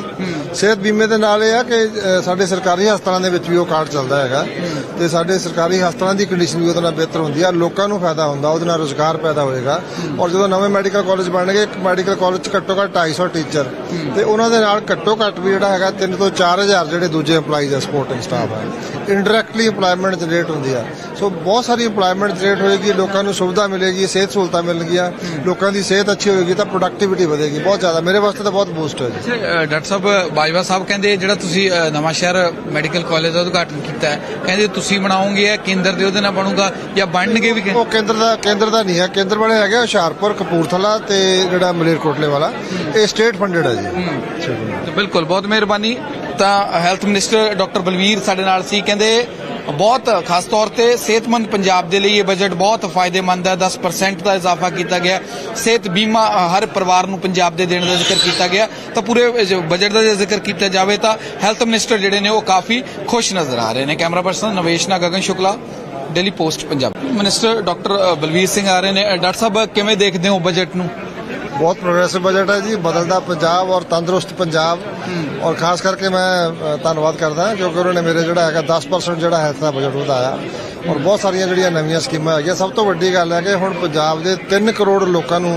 ਸਿਹਤ ਬੀਮੇ ਦੇ ਨਾਲ ਇਹ ਆ ਕਿ ਸਾਡੇ ਸਰਕਾਰੀ ਹਸਪਤਾਲਾਂ ਦੇ ਵਿੱਚ ਵੀ ਉਹ ਕਾਰਡ ਚੱਲਦਾ ਹੈਗਾ। ਤੇ ਸਾਡੇ ਸਰਕਾਰੀ ਹਸਪਤਾਲਾਂ ਦੀ ਕੰਡੀਸ਼ਨ ਵੀ ਉਹਦੇ ਨਾਲ ਬਿਹਤਰ ਹੁੰਦੀ ਆ। ਲੋਕਾਂ ਨੂੰ ਫਾਇਦਾ ਹੁੰਦਾ ਉਹਦੇ ਨਾਲ ਰੋਜ਼ਗਾਰ ਪੈਦਾ ਹੋਏਗਾ। ਔਰ ਜਦੋਂ ਨਵੇਂ ਮੈਡੀਕਲ ਕਾਲਜ ਬਣਨਗੇ ਇੱਕ ਮੈਡੀਕਲ ਕਾਲਜ 'ਚ ਘੱਟੋ ਘੱਟ 250 ਟੀਚਰ। ਤੇ ਉਹਨਾਂ ਦੇ ਨਾਲ ਘੱਟੋ ਘੱਟ ਵੀ ਜਿਹੜਾ ਹੈਗਾ 3 ਤੋਂ 4000 ਜਿਹੜੇ ਦੂਜੇ EMPLOYEES ਆ ਸਪੋਰਟਿੰਗ ਸਟਾਫ ਹੈ ਇਨਡਾਇਰੈਕਟਲੀ EMPLOYMENT ਜਨਰੇਟ ਹੁੰਦੀ ਆ। ਸੋ ਬਹੁਤ ਸਾਰੀ EMPLOYMENT ਜਨਰੇਟ ਹੋਏਗੀ ਲੋਕਾਂ ਨੂੰ ਸੁਵਿਧਾ ਮਿਲੇਗੀ ਸਿਹਤ ਸਹੂਲਤਾਂ ਮਿਲਣਗੀਆਂ ਲੋਕਾਂ ਦੀ ਸਿਹਤ ਅੱਛੀ ਹੋਏਗੀ ਤਾਂ ਪ੍ਰੋਡਕਟਿਵਿਟੀ ਵਧੇਗੀ ਬਹੁਤ ਜ਼ਿਆਦਾ। ਮੇਰੇ ਵਾਸਤੇ ਤਾਂ ਬਹੁਤ ਬੂਸਟ ਹੈ ਜੀ ਅੱਛਾ, ਅ, ਡਾਕਟਰ ਸਾਹਿਬ ਬਾਜਵਾ ਸਾਹਿਬ ਕਹਿੰਦੇ ਜਿਹੜਾ ਤੁਸੀਂ ਨਵਾਂ ਸ਼ਹਿਰ ਮੈਡੀਕਲ ਕਾਲਜ ਦਾ ਉਦਘਾਟਨ ਕੀਤਾ ਹੈ ਕਹਿੰਦੇ ਤੁਸੀਂ ਬਣਾਓਗੇ ਇਹ ਕੇਂਦਰ ਦੇ ਉਹਦੇ ਨਾਲ ਬਣੂਗਾ ਜਾਂ ਬਣਨਗੇ ਵੀ ਉਹ ਕੇਂਦਰ ਦਾ ਕੇਂਦਰ ਦਾ ਨਹੀਂ ਹੈ। ਕੇਂਦਰ ਵਾਲੇ ਹੈਗੇ ਆ ਹੁਸ਼ਿਆਰਪੁਰ ਕਪੂਰਥਲਾ ਤੇ ਜਿਹੜਾ ਮਲੇਰਕੋਟਲੇ ਵਾਲਾ ਇਹ ਸਟੇਟ ਫੰਡਡ ਹੈ। ਜੀ ਬਿਲਕੁਲ ਬਹੁਤ ਮਿਹਰਬਾਨੀ। ਤਾਂ ਹੈਲਥ ਮਿਨਿਸਟਰ ਡਾਕਟਰ ਬਲਵੀਰ ਸਾਡੇ ਨਾਲ ਸੀ। ਕਹਿੰਦੇ ਬਹੁਤ ਖਾਸ ਤੌਰ ਤੇ ਸਿਹਤਮੰਦ ਪੰਜਾਬ ਦੇ ਲਈ ਇਹ ਬਜਟ ਬਹੁਤ ਫਾਇਦੇਮੰਦ ਹੈ। 10% ਦਾ ਇਜ਼ਾਫਾ ਕੀਤਾ ਗਿਆ। ਸਿਹਤ ਬੀਮਾ ਹਰ ਪਰਿਵਾਰ ਨੂੰ ਪੰਜਾਬ ਦੇ ਦੇਣ ਦਾ ਜ਼ਿਕਰ ਕੀਤਾ ਗਿਆ। ਤਾਂ ਪੂਰੇ ਬਜਟ ਦਾ ਜੇ ਜ਼ਿਕਰ ਕੀਤਾ ਜਾਵੇ ਤਾਂ ਹੈਲਥ ਮਿਨਿਸਟਰ ਜਿਹੜੇ ਨੇ ਉਹ ਕਾਫੀ ਖੁਸ਼ ਨਜ਼ਰ ਆ ਰਹੇ ਨੇ। ਕੈਮਰਾ ਪਰਸਨ ਨਵੇਸ਼ ਨਾ Gagan Shukla daily post Punjab. Minister doctor ਅ, ਬਲਵੀਰ ਸਿੰਘ ਆ ਰਹੇ ਨੇ। ਡਾਕਟਰ ਸਾਹਿਬ ਕਿਵੇਂ ਦੇਖਦੇ ਹੋ ਬਜਟ ਨੂੰ? ਬਹੁਤ ਪ੍ਰੋਗਰੈਸਿਵ ਬਜਟ ਹੈ ਜੀ ਬਦਲਦਾ ਪੰਜਾਬ ਔਰ ਤੰਦਰੁਸਤ ਪੰਜਾਬ। ਔਰ ਖਾਸ ਕਰਕੇ ਮੈਂ ਧੰਨਵਾਦ ਕਰਦਾ ਕਿਉਂਕਿ ਉਹਨਾਂ ਨੇ ਮੇਰੇ ਜਿਹੜਾ ਹੈਗਾ 10% ਜਿਹੜਾ ਹੈਲਥ ਦਾ ਬਜਟ ਵਧਾਇਆ। ਔਰ ਬਹੁਤ ਸਾਰੀਆਂ ਜਿਹੜੀਆਂ ਨਵੀਆਂ ਸਕੀਮਾਂ ਹੈਗੀਆਂ ਸਭ ਤੋਂ ਵੱਡੀ ਗੱਲ ਹੈ ਕਿ ਹੁਣ ਪੰਜਾਬ ਦੇ 3 ਕਰੋੜ ਲੋਕਾਂ ਨੂੰ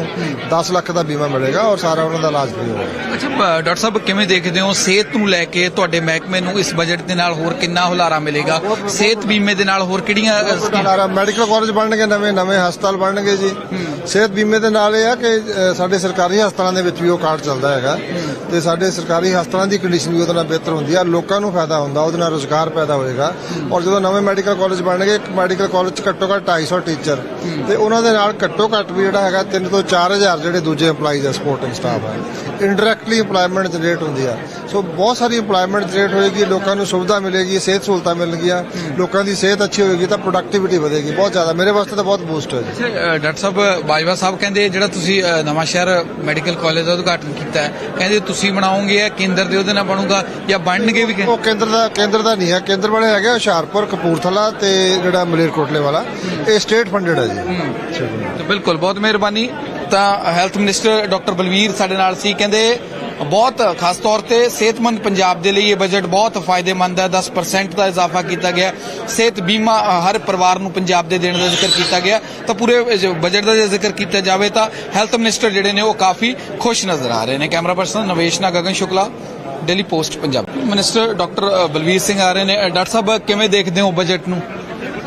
10 ਲੱਖ ਦਾ ਬੀਮਾ ਮਿਲੇਗਾ ਔਰ ਸਾਰਾ ਉਹਨਾਂ ਦਾ ਇਲਾਜ ਫ੍ਰੀ ਹੋਵੇਗਾ ਅੱਛਾ ਡਾਕਟਰ ਸਾਹਿਬ ਕਿਵੇਂ ਦੇਖਦੇ ਹੋ? ਸਿਹਤ ਨੂੰ ਲੈ ਕੇ ਤੁਹਾਡੇ ਮਹਿਕਮੇ ਨੂੰ ਇਸ ਬਜਟ ਦੇ ਨਾਲ ਹੋਰ ਕਿੰਨਾ ਹੁਲਾਰਾ ਮਿਲੇਗਾ? ਸਿਹਤ ਬੀਮੇ ਦੇ ਨਾਲ ਹੋਰ ਕਿਹੜੀਆਂ ਸਕੀਮਾਂ? ਮੈਡੀਕਲ ਕਾਲਜ ਬਣਨਗੇ ਨਵੇਂ ਨਵੇਂ ਹਸਪਤਾਲ ਬਣਨਗੇ ਜੀ। ਸਿਹਤ ਬੀਮੇ ਦੇ ਨਾਲ ਇਹ ਆ ਕਿ ਸਾਡੇ ਸਰਕਾਰੀ ਹਸਪਤਾਲਾਂ ਦੇ ਵਿੱਚ ਵੀ ਉਹ ਕਾਰਡ ਚੱਲਦਾ ਹੈਗਾ। ਤੇ ਸਾਡੇ ਸਰਕਾਰੀ ਹਸਪਤਾਲਾਂ ਦੀ ਕੰਡੀਸ਼ਨ ਵੀ ਉਹਦੇ ਨਾਲ ਬਿਹਤਰ ਹੁੰਦੀ ਆ। ਲੋਕਾਂ ਨੂੰ ਫਾਇਦਾ ਹੁੰਦਾ ਉਹਦੇ ਨਾਲ ਰੋਜ਼ਗਾਰ ਪੈਦਾ ਹੋਏਗਾ। ਔਰ ਜਦੋਂ ਨਵੇਂ ਮੈਡੀਕਲ ਕਾਲਜ ਬਣਨਗੇ ਇੱਕ ਮੈਡੀਕਲ ਕਾਲਜ 'ਚ ਘੱਟੋ ਘੱਟ 250 ਟੀਚਰ। ਤੇ ਉਹਨਾਂ ਦੇ ਨਾਲ ਘੱਟੋ ਘੱਟ ਵੀ ਜਿਹੜਾ ਹੈਗਾ 3 ਤੋਂ 4000 ਜਿਹੜੇ ਦੂਜੇ EMPLOYEES ਆ ਸਪੋਰਟਿੰਗ ਸਟਾਫ ਹੈ ਇਨਡਾਇਰੈਕਟਲੀ EMPLOYMENT ਜਨਰੇਟ ਹੁੰਦੀ ਆ। ਸੋ ਬਹੁਤ ਸਾਰੀ EMPLOYMENT ਜਨਰੇਟ ਹੋਏਗੀ ਲੋਕਾਂ ਨੂੰ ਸੁਵਿਧਾ ਮਿਲੇਗੀ ਸਿਹਤ ਸਹੂਲਤਾਂ ਮਿਲਣਗੀਆਂ ਲੋਕਾਂ ਦੀ ਸਿਹਤ ਅੱਛੀ ਹੋਏਗੀ ਤਾਂ ਪ੍ਰੋਡਕਟਿਵਿਟੀ ਵਧੇਗੀ ਬਹੁਤ ਜ਼ਿਆਦਾ। ਮੇਰੇ ਵਾਸਤੇ ਤਾਂ ਬਹੁਤ ਬੂਸਟ ਹੈ ਜੀ ਅੱਛਾ, ਅ, ਡਾਕਟਰ ਸਾਹਿਬ ਬਾਜਵਾ ਸਾਹਿਬ ਕਹਿੰਦੇ ਜਿਹੜਾ ਤੁਸੀਂ ਨਵਾਂ ਸ਼ਹਿਰ ਮੈਡੀਕਲ ਕਾਲਜ ਦਾ ਉਦਘਾਟਨ ਕੀਤਾ ਹੈ ਕਹਿੰਦੇ ਤੁਸੀਂ ਬਣਾਓਗੇ ਇਹ ਕੇਂਦਰ ਦੇ ਉਹਦੇ ਨਾਲ ਬਣੂਗਾ ਜਾਂ ਬਣਨਗੇ ਵੀ ਉਹ ਕੇਂਦਰ ਦਾ ਕੇਂਦਰ ਦਾ ਨਹੀਂ ਹੈ। ਕੇਂਦਰ ਵਾਲੇ ਹੈਗੇ ਆ ਹੁਸ਼ਿਆਰਪੁਰ ਕਪੂਰਥਲਾ ਤੇ ਜਿਹੜਾ ਮਲੇਰਕੋਟਲੇ ਵਾਲਾ, ਇਹ ਸਟੇਟ ਫੰਡਡ ਹੈ ਜੀ। ਬਿਲਕੁਲ, ਬਹੁਤ ਮਿਹਰਬਾਨੀ। ਤਾਂ ਹੈਲਥ ਮਿਨਿਸਟਰ ਡਾਕਟਰ ਬਲਵੀਰ ਸਾਡੇ ਨਾਲ ਸੀ। ਕਹਿੰਦੇ, ਬਹੁਤ ਖਾਸ ਤੌਰ ਤੇ ਸਿਹਤਮੰਦ ਪੰਜਾਬ ਦੇ ਲਈ ਇਹ ਬਜਟ ਬਹੁਤ ਫਾਇਦੇਮੰਦ ਹੈ। 10% ਦਾ ਇਜ਼ਾਫਾ ਕੀਤਾ ਗਿਆ। ਸਿਹਤ ਬੀਮਾ ਹਰ ਪਰਿਵਾਰ ਨੂੰ ਪੰਜਾਬ ਦੇ ਦੇਣ ਦਾ ਜ਼ਿਕਰ ਕੀਤਾ ਗਿਆ। ਤਾਂ ਪੂਰੇ ਬਜਟ ਦਾ ਜੇ ਜ਼ਿਕਰ ਕੀਤਾ ਜਾਵੇ ਤਾਂ ਹੈਲਥ ਮਿਨਿਸਟਰ ਜਿਹੜੇ ਨੇ ਉਹ ਕਾਫੀ ਖੁਸ਼ ਨਜ਼ਰ ਆ ਰਹੇ ਨੇ। ਕੈਮਰਾ ਪਰਸਨ ਨਵੇਸ਼ ਨਾ Gagan Shukla daily post Punjab. Minister doctor Balvir Singh ਆ ਰਹੇ ਨੇ। ਡਾਕਟਰ ਸਾਹਿਬ, ਕਿਵੇਂ ਦੇਖਦੇ ਹੋ ਬਜਟ ਨੂੰ?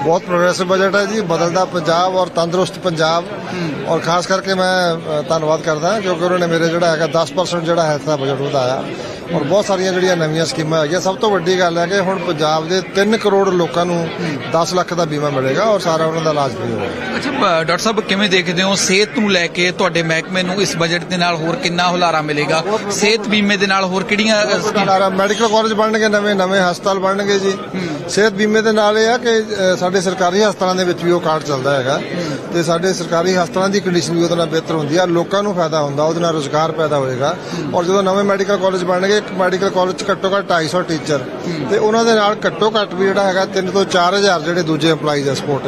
ਬਹੁਤ ਪ੍ਰੋਗਰੈਸਿਵ ਬਜਟ ਹੈ ਜੀ ਬਦਲਦਾ ਪੰਜਾਬ ਔਰ ਤੰਦਰੁਸਤ ਪੰਜਾਬ। ਔਰ ਖਾਸ ਕਰਕੇ ਮੈਂ ਧੰਨਵਾਦ ਕਰਦਾ ਕਿਉਂਕਿ ਉਹਨਾਂ ਨੇ ਮੇਰੇ ਜਿਹੜਾ ਹੈਗਾ 10% ਜਿਹੜਾ ਹੈਲਥ ਦਾ ਬਜਟ ਵਧਾਇਆ। ਔਰ ਬਹੁਤ ਸਾਰੀਆਂ ਜਿਹੜੀਆਂ ਨਵੀਆਂ ਸਕੀਮਾਂ ਹੈਗੀਆਂ ਸਭ ਤੋਂ ਵੱਡੀ ਗੱਲ ਹੈ ਕਿ ਹੁਣ ਪੰਜਾਬ ਦੇ 3 ਕਰੋੜ ਲੋਕਾਂ ਨੂੰ 10 ਲੱਖ ਦਾ ਬੀਮਾ ਮਿਲੇਗਾ ਔਰ ਸਾਰਾ ਉਹਨਾਂ ਦਾ ਇਲਾਜ ਫ੍ਰੀ ਹੋਵੇਗਾ ਅੱਛਾ ਡਾਕਟਰ ਸਾਹਿਬ ਕਿਵੇਂ ਦੇਖਦੇ ਹੋ? ਸਿਹਤ ਨੂੰ ਲੈ ਕੇ ਤੁਹਾਡੇ ਮਹਿਕਮੇ ਨੂੰ ਇਸ ਬਜਟ ਦੇ ਨਾਲ ਹੋਰ ਕਿੰਨਾ ਹੁਲਾਰਾ ਮਿਲੇਗਾ? ਸਿਹਤ ਬੀਮੇ ਦੇ ਨਾਲ ਹੋਰ ਕਿਹੜੀਆਂ ਸਕੀਮਾਂ? ਮੈਡੀਕਲ ਕਾਲਜ ਬਣਨਗੇ ਨਵੇਂ ਨਵੇਂ ਹਸਪਤਾਲ ਬਣਨਗੇ ਜੀ। ਸਿਹਤ ਬੀਮੇ ਦੇ ਨਾਲ ਇਹ ਆ ਕਿ ਸਾਡੇ ਸਰਕਾਰੀ ਹਸਪਤਾਲਾਂ ਦੇ ਵਿੱਚ ਵੀ ਉਹ ਕਾਰਡ ਚੱਲਦਾ ਹੈਗਾ। ਤੇ ਸਾਡੇ ਸਰਕਾਰੀ ਹਸਪਤਾਲਾਂ ਦੀ ਕੰਡੀਸ਼ਨ ਵੀ ਉਹਦੇ ਨਾਲ ਬਿਹਤਰ ਹੁੰਦੀ ਆ। ਲੋਕਾਂ ਨੂੰ ਫਾਇਦਾ ਹੁੰਦਾ, ਉਹਦੇ ਨਾਲ ਰੋਜ਼ਗਾਰ ਪੈਦਾ ਹੋਏਗਾ। ਔਰ ਜਦੋਂ ਨਵੇਂ ਮੈਡੀਕਲ ਕਾਲਜ ਬਣਨਗੇ, ਇੱਕ ਮੈਡੀਕਲ ਕਾਲਜ 'ਚ ਘੱਟੋ ਘੱਟ 250 ਟੀਚਰ ਤੇ ਉਹਨਾਂ ਦੇ ਨਾਲ ਘੱਟੋ ਘੱਟ ਵੀ ਜਿਹੜਾ ਹੈਗਾ 3 ਤੋਂ 4000 ਜਿਹੜੇ ਦੂਜੇ EMPLOYEES ਆ ਸਪੋਰਟਿੰਗ